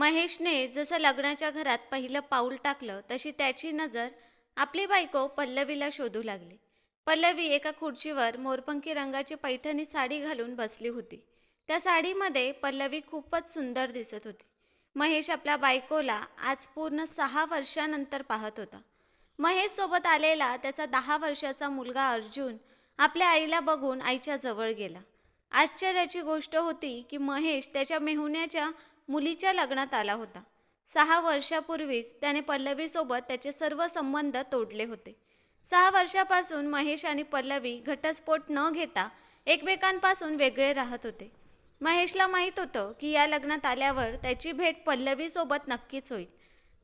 महेशने जसं लग्नाच्या घरात पहिलं पाऊल टाकलं तशी त्याची नजर आपली बायको पल्लवीला शोधू लागली. पल्लवी एका खुर्चीवर मोरपंखी रंगाची पैठणी साडी घालून बसली होती. त्या साडीमध्ये पल्लवी खूपच सुंदर दिसत होती. महेश आपल्या बायकोला आज पूर्ण सहा वर्षानंतर पाहत होता. महेश सोबत आलेला त्याचा दहा वर्षाचा मुलगा अर्जुन आपल्या आईला बघून आईच्या जवळ गेला. आश्चर्याची गोष्ट होती की महेश त्याच्या मेहुण्याच्या मुलीच्या लग्नात आला होता. सहा वर्षापूर्वीच त्याने पल्लवीसोबत त्याचे सर्व संबंध तोडले होते. सहा वर्षापासून महेश आणि पल्लवी घटस्फोट न घेता एकमेकांपासून वेगळे राहत होते. महेशला माहीत होतं की या लग्नात आल्यावर त्याची भेट पल्लवीसोबत नक्कीच होईल.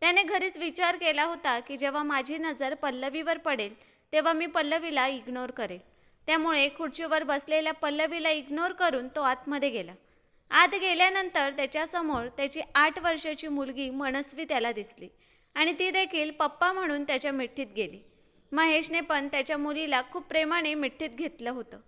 त्याने घरीच विचार केला होता की जेव्हा माझी नजर पल्लवीवर पडेल तेव्हा मी पल्लवीला इग्नोर करेल. त्यामुळे खुर्चीवर बसलेल्या पल्लवीला इग्नोर करून तो आतमध्ये गेला. आत गेल्यानंतर त्याच्यासमोर त्याची आठ वर्षाची मुलगी मनस्वी त्याला दिसली. आणि ती देखील पप्पा म्हणून त्याच्या मिठ्ठीत गेली. महेशने पण त्याच्या मुलीला खूप प्रेमाने मिठ्ठीत घेतलं होतं.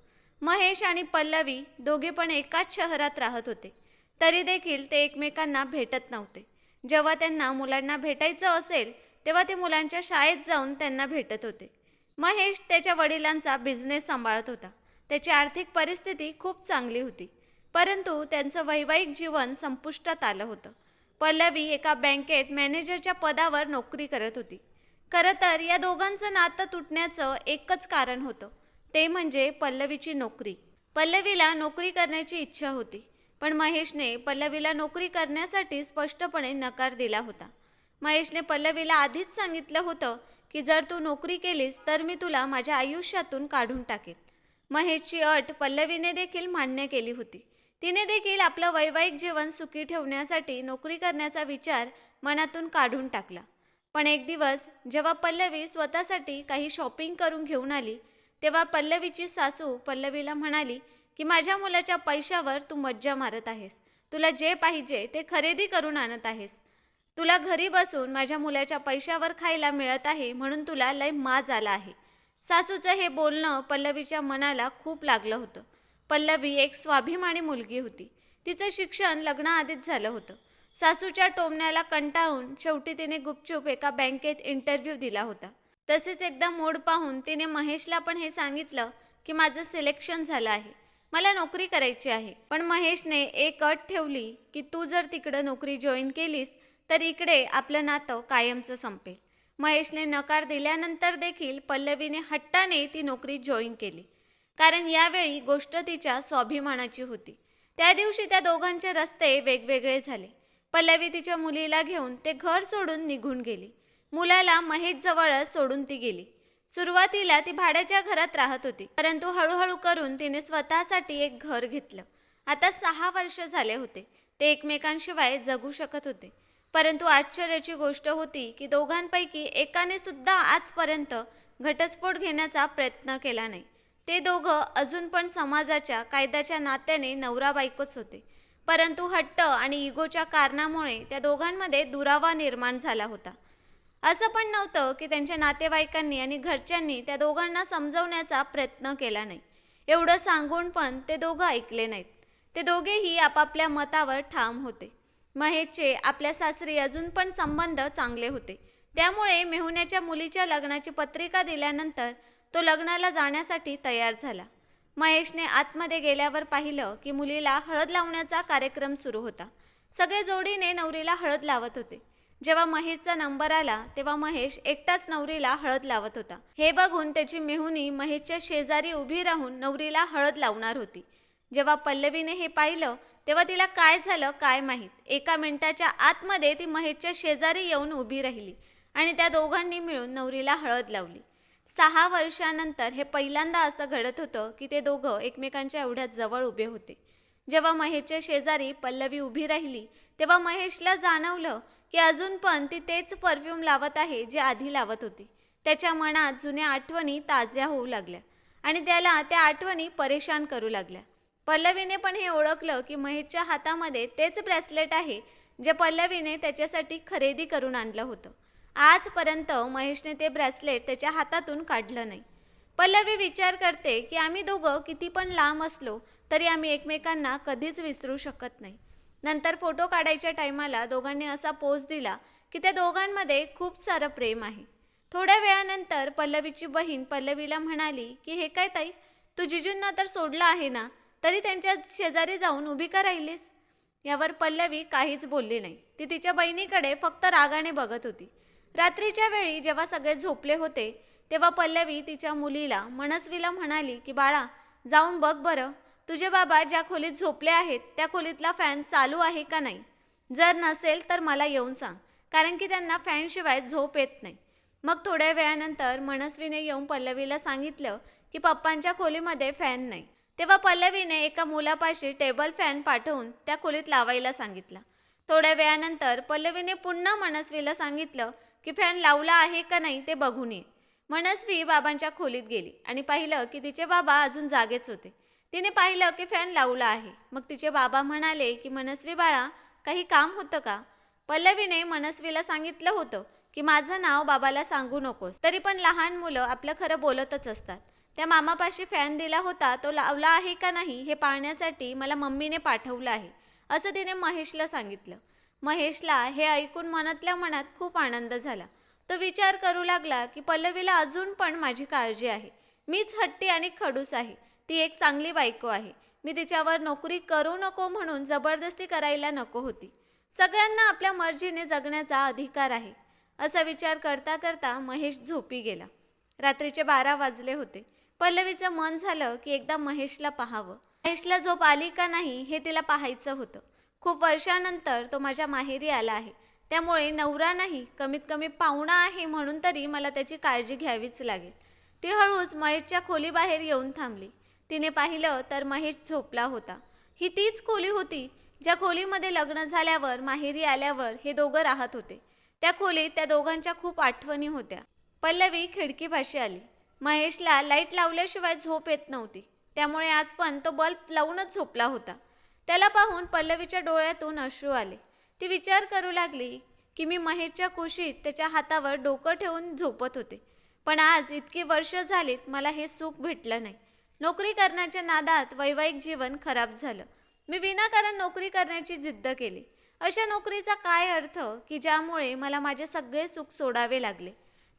महेश आणि पल्लवी दोघे पण एकाच शहरात राहत होते. तरी देखील ते एकमेकांना भेटत नव्हते. जेव्हा त्यांना मुलांना भेटायचं असेल तेव्हा ते मुलांच्या शाळेत जाऊन त्यांना भेटत होते. महेश त्याच्या वडिलांचा बिझनेस सांभाळत होता. त्याची आर्थिक परिस्थिती खूप चांगली होती. परंतु त्यांचं वैवाहिक जीवन संपुष्टात आलं होतं. पल्लवी एका बँकेत मॅनेजरच्या पदावर नोकरी करत होती. खरं तर या दोघांचं नातं तुटण्याचं एकच कारण होतं. ते म्हणजे पल्लवीची नोकरी. पल्लवीला नोकरी करण्याची इच्छा होती पण महेशने पल्लवीला नोकरी करण्यासाठी स्पष्टपणे नकार दिला होता. महेशने पल्लवीला आधीच सांगितलं होतं की जर तू नोकरी केलीस तर मी तुला माझ्या आयुष्यातून काढून टाकेन. महेशची अट पल्लवीने देखील मान्य केली होती. तिने देखील आपलं वैवाहिक जीवन सुखी ठेवण्यासाठी नोकरी करण्याचा विचार मनातून काढून टाकला. पण एक दिवस जेव्हा पल्लवी स्वतःसाठी काही शॉपिंग करून घेऊन आली तेव्हा पल्लवीची सासू पल्लवीला म्हणाली की माझ्या मुलाच्या पैशावर तू मज्जा मारत आहेस. तुला जे पाहिजे ते खरेदी करून आणत आहेस. तुला घरी बसून माझ्या मुलाच्या पैशावर खायला मिळत आहे म्हणून तुला लय माज आला आहे. सासूचं हे बोलणं पल्लवीच्या मनाला खूप लागलं होतं. पल्लवी एक स्वाभिमानी मुलगी होती. तिचं शिक्षण लग्नाआधीच झालं होतं. सासूच्या टोमण्याला कंटाळून शेवटी तिने गुपचूप एका बँकेत इंटरव्ह्यू दिला होता. तसेच एकदा मोड पाहून तिने महेशला पण हे सांगितलं की माझं सिलेक्शन झालं आहे. मला नोकरी करायची आहे. पण महेशने एक अट ठेवली की तू जर तिकडं नोकरी जॉईन केलीस तर इकडे आपलं नातं कायमचं संपेल. महेशने नकार दिल्यानंतर देखील पल्लवीने हट्टाने ती नोकरी जॉईन केली. कारण यावेळी गोष्ट तिच्या स्वाभिमानाची होती. त्या दिवशी त्या दोघांचे रस्ते वेगवेगळे झाले. पल्लवी तिच्या मुलीला घेऊन ते घर सोडून निघून गेली. मुलाला महेश जवळच सोडून ती गेली. सुरुवातीला ती भाड्याच्या घरात राहत होती परंतु हळूहळू करून तिने स्वतःसाठी एक घर घेतलं. आता सहा वर्ष झाले होते. ते एकमेकांशिवाय जगू शकत होते. परंतु आश्चर्याची गोष्ट होती की दोघांपैकी एकाने सुद्धा आजपर्यंत घटस्फोट घेण्याचा प्रयत्न केला नाही. ते दोघं अजून पण समाजाच्या कायद्याच्या नात्याने नवरा बायकोच होते. परंतु हट्ट आणि इगोच्या कारणामुळे त्या दोघांमध्ये दुरावा निर्माण झाला होता. असं पण नव्हतं की त्यांच्या नातेवाईकांनी आणि घरच्यांनी त्या दोघांना समजवण्याचा प्रयत्न केला नाही. एवढं सांगून पण ते दोघं ऐकले नाहीत. ते दोघेही आपापल्या मतावर ठाम होते. महेशचे आपल्या सासरी अजून पण संबंध चांगले होते. त्यामुळे मेहुण्याच्या मुलीच्या लग्नाची पत्रिका दिल्यानंतर तो लग्नाला जाण्यासाठी तयार झाला. महेशने आतमध्ये गेल्यावर पाहिलं की मुलीला हळद लावण्याचा कार्यक्रम सुरू होता. सगळे जोडीने नवरीला हळद लावत होते. जेव्हा महेशचा नंबर आला तेव्हा महेश एकटाच नवरीला हळद लावत होता. हे बघून त्याची मेहुनी महेशच्या शेजारी उभी राहून नवरीला हळद लावणार होती. जेव्हा पल्लवीने हे पाहिलं तेव्हा तिला काय झालं काय माहीत. एका मिनिटाच्या आतमध्ये ती महेशच्या शेजारी येऊन उभी राहिली आणि त्या दोघांनी मिळून नवरीला हळद लावली. सहा वर्षानंतर हे पहिल्यांदा असं घडत होतं की ते दोघं एकमेकांच्या एवढ्यात जवळ उभे होते. जेव्हा महेशच्या शेजारी पल्लवी उभी राहिली तेव्हा महेशला जाणवलं की अजून पण ती तेच परफ्यूम लावत आहे जे आधी लावत होती. त्याच्या मनात जुन्या आठवणी ताज्या होऊ लागल्या आणि त्याला त्या आठवणी परेशान करू लागल्या. पल्लवीने पण हे ओळखलं की महेशच्या हातामध्ये तेच ब्रेसलेट आहे जे पल्लवीने त्याच्यासाठी खरेदी करून आणलं होतं. आजपर्यंत महेशने ते ब्रेसलेट त्याच्या हातातून काढलं नाही. पल्लवी विचार करते की आम्ही दोघं किती पण लांब असलो तरी आम्ही एकमेकांना कधीच विसरू शकत नाही. नंतर फोटो काढायच्या टायमाला दोघांनी असा पोज दिला की त्या दोघांमध्ये खूप सारं प्रेम आहे. थोड्या वेळानंतर पल्लवीची बहीण पल्लवीला म्हणाली की हे काय ताई? तू जिजूंना तर सोडलं आहे ना? तरी त्यांच्या शेजारी जाऊन उभी का राहिलीस? यावर पल्लवी काहीच बोलली नाही. ती तिच्या बहिणीकडे फक्त रागाने बघत होती. रात्रीच्या वेळी जेव्हा सगळे झोपले होते तेव्हा पल्लवी तिच्या मुलीला मनस्वीला म्हणाली की बाळा जाऊन बघ बरं तुझे बाबा ज्या खोलीत झोपले आहेत त्या खोलीतला फॅन चालू आहे का नाही? जर नसेल तर मला येऊन सांग कारण की त्यांना फॅनशिवाय झोप येत नाही. मग थोड्या वेळानंतर मनस्वीने येऊन पल्लवीला सांगितलं की पप्पांच्या खोलीमध्ये फॅन नाही. तेव्हा पल्लवीने एका मुलापाशी टेबल फॅन पाठवून त्या खोलीत लावायला सांगितला. थोड्या वेळानंतर पल्लवीने पुन्हा मनस्वीला सांगितलं की फॅन लावला आहे का नाही ते बघून ये. मनस्वी बाबांच्या खोलीत गेली आणि पाहिलं की तिचे बाबा अजून जागेच होते. तिने पाहिलं की फॅन लावला आहे. मग तिचे बाबा म्हणाले की मनस्वी बाळा काही काम होतं का? पल्लवीने मनस्वीला सांगितलं होतं की माझं नाव बाबाला सांगू नकोस. तरी पण लहान मुलं आपलं खरं बोलतच असतात. त्या मामापाशी फॅन दिला होता तो लावला आहे का नाही हे पाहण्यासाठी मला मम्मीने पाठवलं आहे. असं तिने महेशला सांगितलं. महेशला हे ऐकून मनातल्या मनात खूप आनंद झाला. तो विचार करू लागला की पल्लवीला अजून पण माझी काळजी आहे. मीच हट्टी आणि खडूस आहे. ती एक चांगली बायको आहे. मी तिच्यावर नोकरी करू नको म्हणून जबरदस्ती करायला नको होती. सगळ्यांना आपल्या मर्जीने जगण्याचा अधिकार आहे. असा विचार करता करता महेश झोपी गेला. रात्रीचे बारा वाजले होते. पल्लवीचं मन झालं की एकदा महेशला पाहावं. महेशला झोप आली का नाही हे तिला पाहायचं होतं. खूप वर्षानंतर तो माझ्या माहेरी आला आहे. त्यामुळे नवरा नाही कमीत कमी पाहुणा आहे म्हणून तरी मला त्याची काळजी घ्यावीच लागेल. ती हळूच महेशच्या खोलीबाहेर येऊन थांबली. तिने पाहिलं तर महेश झोपला होता. ही तीच खोली होती ज्या खोलीमध्ये लग्न झाल्यावर माहेरी आल्यावर हे दोघं राहत होते. त्या खोलीत त्या दोघांच्या खूप आठवणी होत्या. पल्लवी खिडकीपाशी आली. महेशला लाइट लावल्याशिवाय झोप येत नव्हती. त्यामुळे आज पण तो बल्ब लावूनच झोपला होता. त्याला पाहून पल्लवीच्या डोळ्यातून अश्रू आले. ती विचार करू लागली की मी महेशच्या कुशीत त्याच्या हातावर डोकं ठेवून झोपत होते. पण आज इतकी वर्ष झालीत मला हे सुख भेटलं नाही. नोकरी करण्याच्या नादात वैवाहिक जीवन खराब झालं. मी विनाकारण नोकरी करण्याची जिद्द केली. अशा नोकरीचा काय अर्थ की ज्यामुळे मला माझे सगळे सुख सोडावे लागले?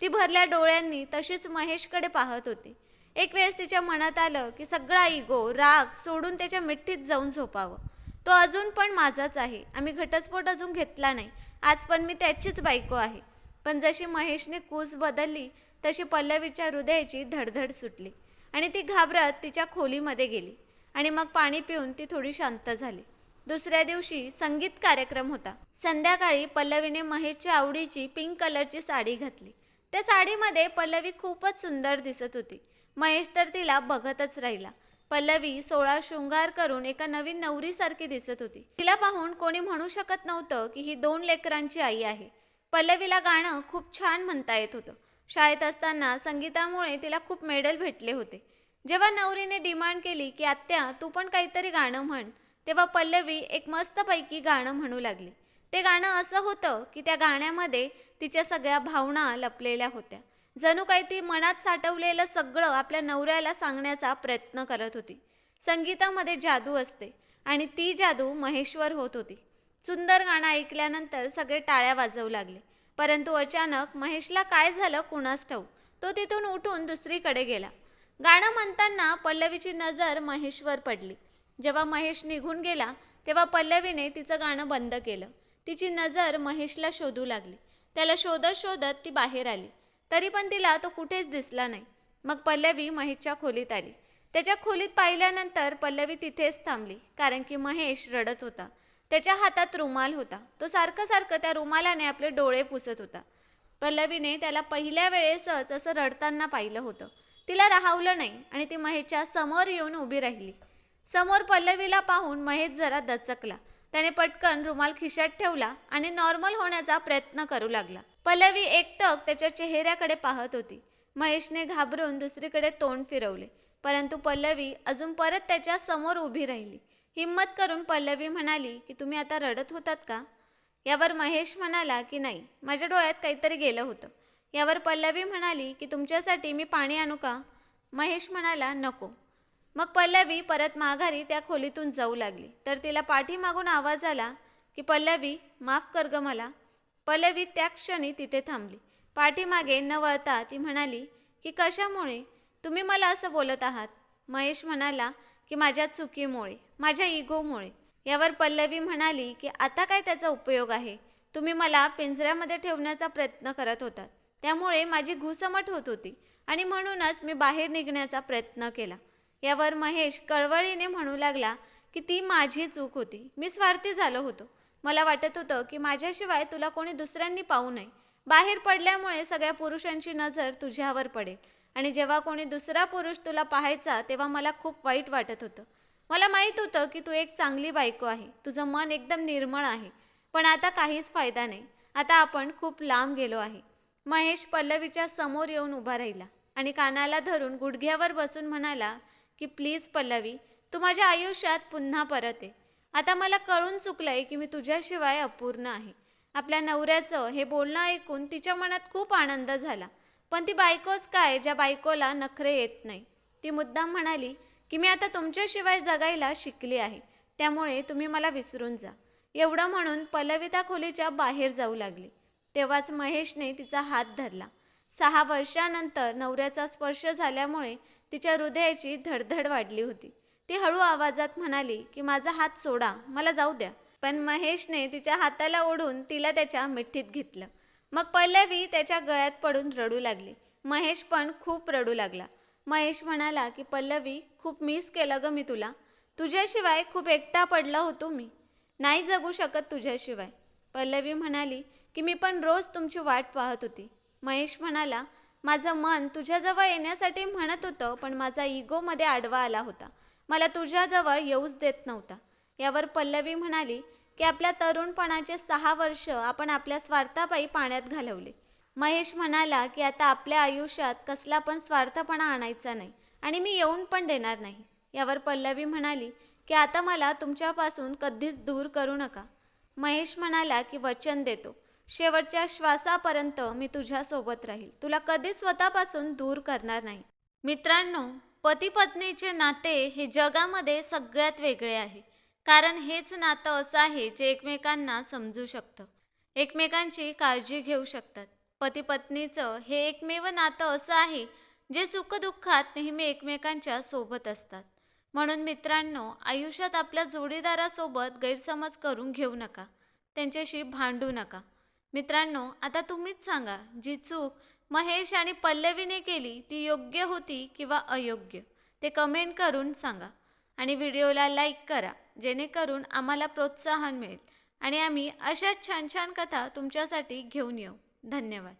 ती भरल्या डोळ्यांनी तशीच महेशकडे पाहत होती. एक वेळेस तिच्या मनात आलं की सगळा इगो राग सोडून त्याच्या मिठ्ठीत जाऊन झोपावं. तो अजून पण माझाच आहे. आम्ही घटस्फोट अजून घेतला नाही. आज पण मी त्याचीच बायको आहे. पण जशी महेशने कूस बदलली तशी पल्लवीच्या हृदयाची धडधड सुटली आणि ती घाबरत तिच्या खोलीमध्ये गेली आणि मग पाणी पिऊन ती थोडी शांत झाली. दुसऱ्या दिवशी संगीत कार्यक्रम होता. संध्याकाळी पल्लवीने महेशच्या आवडीची पिंक कलरची साडी घातली. त्या साडीमध्ये पल्लवी खूपच सुंदर दिसत होती. महेश तर तिला बघतच राहिला. पल्लवी सोळा शृंगार करून एका नवीन नवरीसारखी दिसत होती. तिला पाहून कोणी म्हणू शकत नव्हतं की ही दोन लेकरांची आई आहे. पल्लवीला गाणं खूप छान म्हणता येत होतं. शाळेत असताना संगीतामुळे तिला खूप मेडल भेटले होते. जेव्हा नवरीने डिमांड केली की आत्या तू पण काहीतरी गाणं म्हण तेव्हा पल्लवी एक मस्तपैकी गाणं म्हणू लागली. ते गाणं असं होतं की त्या गाण्यामध्ये तिच्या सगळ्या भावना लपलेल्या होत्या. जणू काही ती मनात साठवलेलं सगळं आपल्या नवऱ्याला सांगण्याचा प्रयत्न करत होती. संगीतामध्ये जादू असते आणि ती जादू महेश्वर होत होती. सुंदर गाणं ऐकल्यानंतर सगळे टाळ्या वाजवू लागले. परंतु अचानक महेशला काय झालं कुणास ठाऊ तो तिथून उठून दुसरीकडे गेला. गाणं म्हणताना पल्लवीची नजर महेशवर पडली. जेव्हा महेश निघून गेला तेव्हा पल्लवीने तिचं गाणं बंद केलं. तिची नजर महेशला शोधू लागली. त्याला शोधत शोधत ती बाहेर आली. तरी पण तिला तो कुठेच दिसला नाही. मग पल्लवी महेशच्या खोलीत आली. त्याच्या खोलीत पाहिल्यानंतर पल्लवी तिथेच थांबली कारण की महेश रडत होता. त्याच्या हातात रुमाल होता. तो सारखं सारखं त्या रुमालाने आपले डोळे पुसत होता. पल्लवीने त्याला पहिल्या वेळेसच असं रडताना पाहिलं होतं. तिला राहावलं नाही आणि ती महेशच्या समोर येऊन उभी राहिली. समोर पल्लवीला पाहून महेश जरा दचकला. त्याने पटकन रुमाल खिशात ठेवला आणि नॉर्मल होण्याचा प्रयत्न करू लागला. पल्लवी एकटक त्याच्या चेहऱ्याकडे पाहत होती. महेशने घाबरून दुसरीकडे तोंड फिरवले. परंतु पल्लवी अजून परत त्याच्यासमोर उभी राहिली. हिम्मत करून पल्लवी म्हणाली की तुम्ही आता रडत होतात का? यावर महेश म्हणाला की नाही माझ्या डोळ्यात काहीतरी गेलं होतं. यावर पल्लवी म्हणाली की तुमच्यासाठी मी पाणी आणू का? महेश म्हणाला नको. मग पल्लवी परत माघारी त्या खोलीतून जाऊ लागली. तर तिला पाठीमागून आवाज आला की पल्लवी माफ कर ग मला. पल्लवी त्या क्षणी तिथे थांबली. पाठीमागे न वळता ती म्हणाली की कशामुळे? तुम्ही मला असं बोलत आहात? महेश म्हणाला की माझ्या चुकीमुळे माझ्या इगोमुळे. यावर पल्लवी म्हणाली की आता काय त्याचा उपयोग आहे? तुम्ही मला पिंजऱ्यामध्ये ठेवण्याचा प्रयत्न करत होतात. त्यामुळे माझी घुसमट होत होती आणि म्हणूनच मी बाहेर निघण्याचा प्रयत्न केला. यावर महेश कळवळीने म्हणू लागला की ती माझी चूक होती. मी स्वार्थी झालो होतो. मला वाटत होतं की माझ्याशिवाय तुला कोणी दुसऱ्यांनी पाहू नये. बाहेर पडल्यामुळे सगळ्या पुरुषांची नजर तुझ्यावर पडेल. आणि जेव्हा कोणी दुसरा पुरुष तुला पाहायचा तेव्हा मला खूप वाईट वाटत होतं. मला माहीत होतं की तू एक चांगली बायको आहे. तुझं मन एकदम निर्मळ आहे. पण आता काहीच फायदा नाही. आता आपण खूप लांब गेलो आहे. महेश पल्लवीच्या समोर येऊन उभा राहिला आणि कानाला धरून गुडघ्यावर बसून म्हणाला की प्लीज पल्लवी तू माझ्या आयुष्यात पुन्हा परत ये. आता मला कळून चुकलंय की मी तुझ्याशिवाय अपूर्ण आहे. आपल्या नवऱ्याचं हे बोलणं ऐकून तिच्या मनात खूप आनंद झाला. पण ती बायकोच काय ज्या बायकोला नखरे येत नाही. ती मुद्दाम म्हणाली की मी आता तुमच्याशिवाय जगायला शिकली आहे. त्यामुळे तुम्ही मला विसरून जा. एवढं म्हणून पलविता खोलीच्या बाहेर जाऊ लागली. तेव्हाच महेशने तिचा हात धरला. सहा वर्षानंतर नवऱ्याचा स्पर्श झाल्यामुळे तिच्या हृदयाची धडधड वाढली होती. ती हळू आवाजात म्हणाली की माझा हात सोडा मला जाऊ द्या. पण महेशने तिच्या हाताला ओढून तिला त्याच्या मिठीत घेतलं. मग पल्लवी त्याच्या गळ्यात पडून रडू लागली. महेश पण खूप रडू लागला. महेश म्हणाला की पल्लवी खूप मिस केलं ग मी तुला. तुझ्याशिवाय खूप एकटा पडला होतो मी. नाही जगू शकत तुझ्याशिवाय. पल्लवी म्हणाली की मी पण रोज तुमची वाट पाहत होती. महेश म्हणाला माझं मन तुझ्याजवळ येण्यासाठी म्हणत होतं पण माझा इगोमध्ये आडवा आला होता. मला तुझ्याजवळ येऊच देत नव्हता. यावर पल्लवी म्हणाली की आपल्या तरुणपणाचे सहा वर्ष आपण आपल्या स्वार्थापायी पाण्यात घालवले. महेश म्हणाला की आता आपल्या आयुष्यात कसला पण स्वार्थपणा आणायचा नाही आणि मी येऊन पण देणार नाही. यावर पल्लवी म्हणाली की आता मला तुमच्यापासून कधीच दूर करू नका. महेश म्हणाला की वचन देतो. शेवटच्या श्वासापर्यंत मी तुझ्यासोबत राहील. तुला कधीच स्वतःपासून दूर करणार नाही. मित्रांनो पती पत्नीचे नाते हे जगामध्ये सगळ्यात वेगळे आहे. कारण हेच नातं असं आहे जे एकमेकांना समजू शकतं. एकमेकांची काळजी घेऊ शकतात. पती पत्नीचं हे एकमेव नातं असं आहे जे सुखदुःखात नेहमी एकमेकांच्या सोबत असतात. म्हणून मित्रांनो आयुष्यात आपल्या जोडीदारासोबत गैरसमज करून घेऊ नका. त्यांच्याशी भांडू नका. मित्रांनो आता तुम्हीच सांगा जी चूक महेश आणि पल्लवीने केली ती योग्य होती किंवा अयोग्य? ते कमेंट करून सांगा. आणि व्हिडिओला लाईक करा जेणेकरून आम्हाला प्रोत्साहन मिळेल. आणि आम्ही अशाच छान छान कथा तुमच्यासाठी घेऊन येऊ. धन्यवाद.